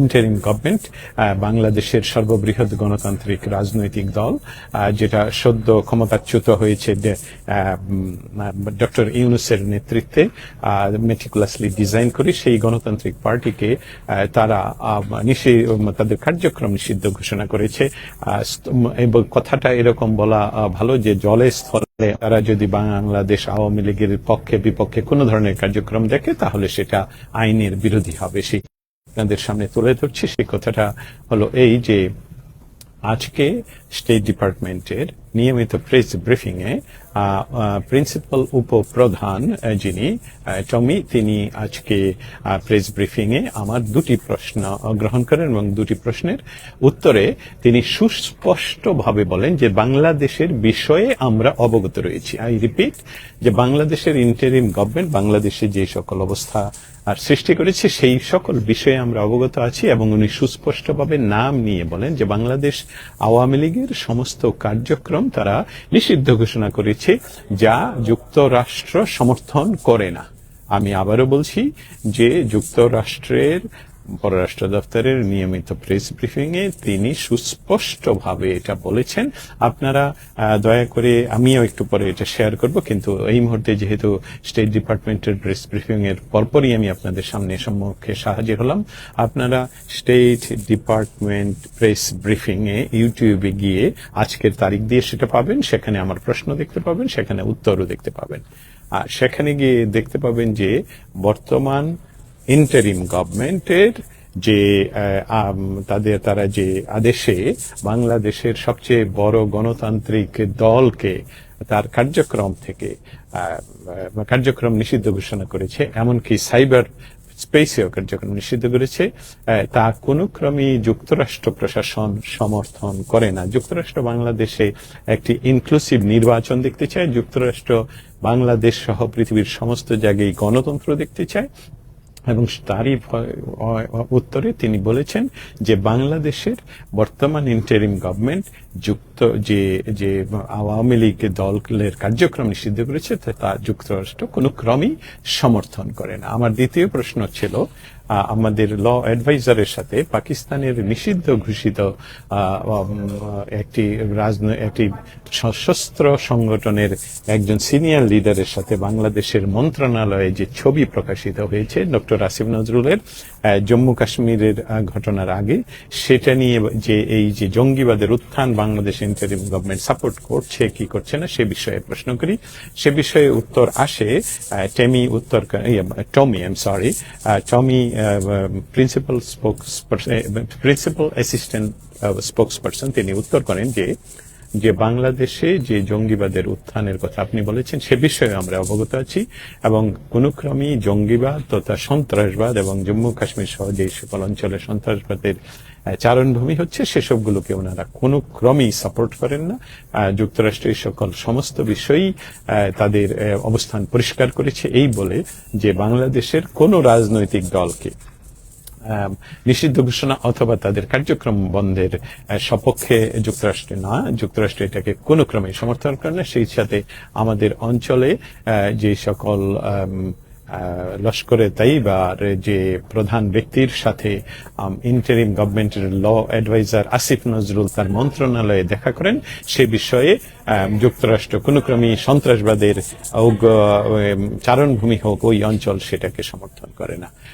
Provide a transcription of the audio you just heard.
Interim government বাংলাদেশের সর্ববৃহৎ গণতান্ত্রিক রাজনৈতিক দল যেটা সদ্য ক্ষমতাচ্যুত হয়েছে ডক্টর ইউনুসের নেতৃত্বে মেটিকুলাসলি ডিজাইন করে সেই গণতান্ত্রিক পার্টিকে তারা তাদের কার্যক্রম নিষিদ্ধ ঘোষণা করেছে। এবং কথাটা এরকম বলা ভালো যে জলে স্থলে তারা যদি বাংলাদেশ আওয়ামী লীগের পক্ষে বিপক্ষে কোনো ধরনের কার্যক্রম দেখে, তাহলে সেটা আইনের বিরোধী হবে। সেই আপনাদের সামনে তুলে ধরছি। সেই কথাটা হলো এই যে আজকে স্টেট ডিপার্টমেন্টের নিয়মিত প্রেস ব্রিফিং এ প্রিন্সিপাল উপপ্রধান যিনি টমি, তিনি আজকে প্রেস ব্রিফিং এ আমার দুটি প্রশ্ন গ্রহণ করেন এবং দুটি প্রশ্নের উত্তরে তিনি সুস্পষ্টভাবে বলেন যে বাংলাদেশের বিষয়ে আমরা অবগত রয়েছি। আই রিপিট যে বাংলাদেশের ইন্টারিম গভর্নমেন্ট বাংলাদেশে যে সকল অবস্থা আর সৃষ্টি করেছে, সেই সকল বিষয়ে আমরা অবগত আছি এবং উনি সুস্পষ্টভাবে নাম নিয়ে বলেন যে বাংলাদেশ আওয়ামী লীগের সমস্ত কার্যক্রম তারা নিষিদ্ধ ঘোষণা করেছে, যা যুক্তরাষ্ট্র সমর্থন করে না। আমি আবারও বলছি যে যুক্তরাষ্ট্রের পররাষ্ট্র দপ্তরের নিয়মিত প্রেস ব্রিফিং এ তিনি সুস্পষ্টভাবে এটা বলেছেন। আপনারা দয়া করে আমিও একটু পরে এটা শেয়ার করব, কিন্তু এই মুহূর্তে যেহেতু স্টেট ডিপার্টমেন্টের প্রেস ব্রিফিং এর পরপরই আমি আপনাদের সামনে সম্মুখে সাহায্য হলাম, আপনারা স্টেট ডিপার্টমেন্ট প্রেস ব্রিফিং এ ইউটিউবে গিয়ে আজকের তারিখ দিয়ে সেটা পাবেন, সেখানে আমার প্রশ্ন দেখতে পাবেন, সেখানে উত্তরও দেখতে পাবেন। আর সেখানে গিয়ে দেখতে পাবেন যে বর্তমান ইন্টারিম গভর্নমেন্টের যে তাদের, তারা যে আদেশে বাংলাদেশের সবচেয়ে বড় গণতান্ত্রিক দলকে তার কার্যক্রম থেকে কার্যক্রম নিষিদ্ধ ঘোষণা করেছে, এমনকি সাইবার স্পেসেও কার্যক্রম নিষিদ্ধ করেছে তা কোনো ক্রমেই যুক্তরাষ্ট্র প্রশাসন সমর্থন করে না। যুক্তরাষ্ট্র বাংলাদেশে একটি ইনক্লুসিভ নির্বাচন দেখতে চায়, যুক্তরাষ্ট্র বাংলাদেশ সহ পৃথিবীর সমস্ত জায়গায় গণতন্ত্র দেখতে চায় এবং তারই উত্তরে তিনি বলেছেন যে বাংলাদেশের বর্তমান ইন্টারিম গভর্নমেন্ট যুক্ত যে যে আওয়ামী লীগ দলের কার্যক্রম নিষিদ্ধ করেছে, তা যুক্তরাষ্ট্র কোনো ক্রমেই সমর্থন করে না। আমার দ্বিতীয় প্রশ্ন ছিল আমাদের ল অ্যাডভাইজারের সাথে পাকিস্তানের নিষিদ্ধ ঘোষিত একটি একটি সশস্ত্র সংগঠনের একজন সিনিয়র লিডারের সাথে বাংলাদেশের মন্ত্রণালয়ে যে ছবি প্রকাশিত হয়েছে ডক্টর আসিফ নজরুলের জম্মু কাশ্মীরের ঘটনার আগে সেটা নিয়ে যে এই যে জঙ্গিবাদের উত্থান বাংলাদেশ ইন্টারিম গভর্নমেন্ট সাপোর্ট করছে কি করছে না সে বিষয়ে প্রশ্ন করি। সে বিষয়ে উত্তর আসে টেমি উত্তর ইয়ে, Tommy I am sorry Tommy principal spokes principal assistant spokesperson তিনি উত্তর করেন যে যে বাংলাদেশে যে জঙ্গিবাদের উত্থানের কথা আপনি বলেছেন সে বিষয়ে আমরা অবগত আছি এবং কোনো ক্রমেই জঙ্গিবাদ তথা সন্ত্রাসবাদ এবং জম্মু কাশ্মীর সহ যে সকল অঞ্চলে সন্ত্রাসবাদের চারণভূমি হচ্ছে সেসবগুলোকে ওনারা কোনো ক্রমেই সাপোর্ট করেন না। আহ, যুক্তরাষ্ট্র সকল সমস্ত বিষয়ই তাদের অবস্থান পরিষ্কার করেছে এই বলে যে বাংলাদেশের কোনো রাজনৈতিক দলকে নিষিদ্ধ ঘোষণা অথবা তাদের কার্যক্রম বন্ধের সপক্ষে যুক্তরাষ্ট্রে না, যুক্তরাষ্ট্র এটাকে কোনো ক্রমে সমর্থন করে না। সেই সাথে আমাদের অঞ্চলে যে সকল লস্করে তাইবার যে প্রধান ব্যক্তির সাথে ইন্টারিম গভর্নমেন্টের ল অ্যাডভাইজার আসিফ নজরুল তার মন্ত্রণালয়ে দেখা করেন, সে বিষয়ে যুক্তরাষ্ট্র কোনো ক্রমেই সন্ত্রাসবাদের চারণভূমি হোক, ওই অঞ্চল সেটাকে সমর্থন করে না।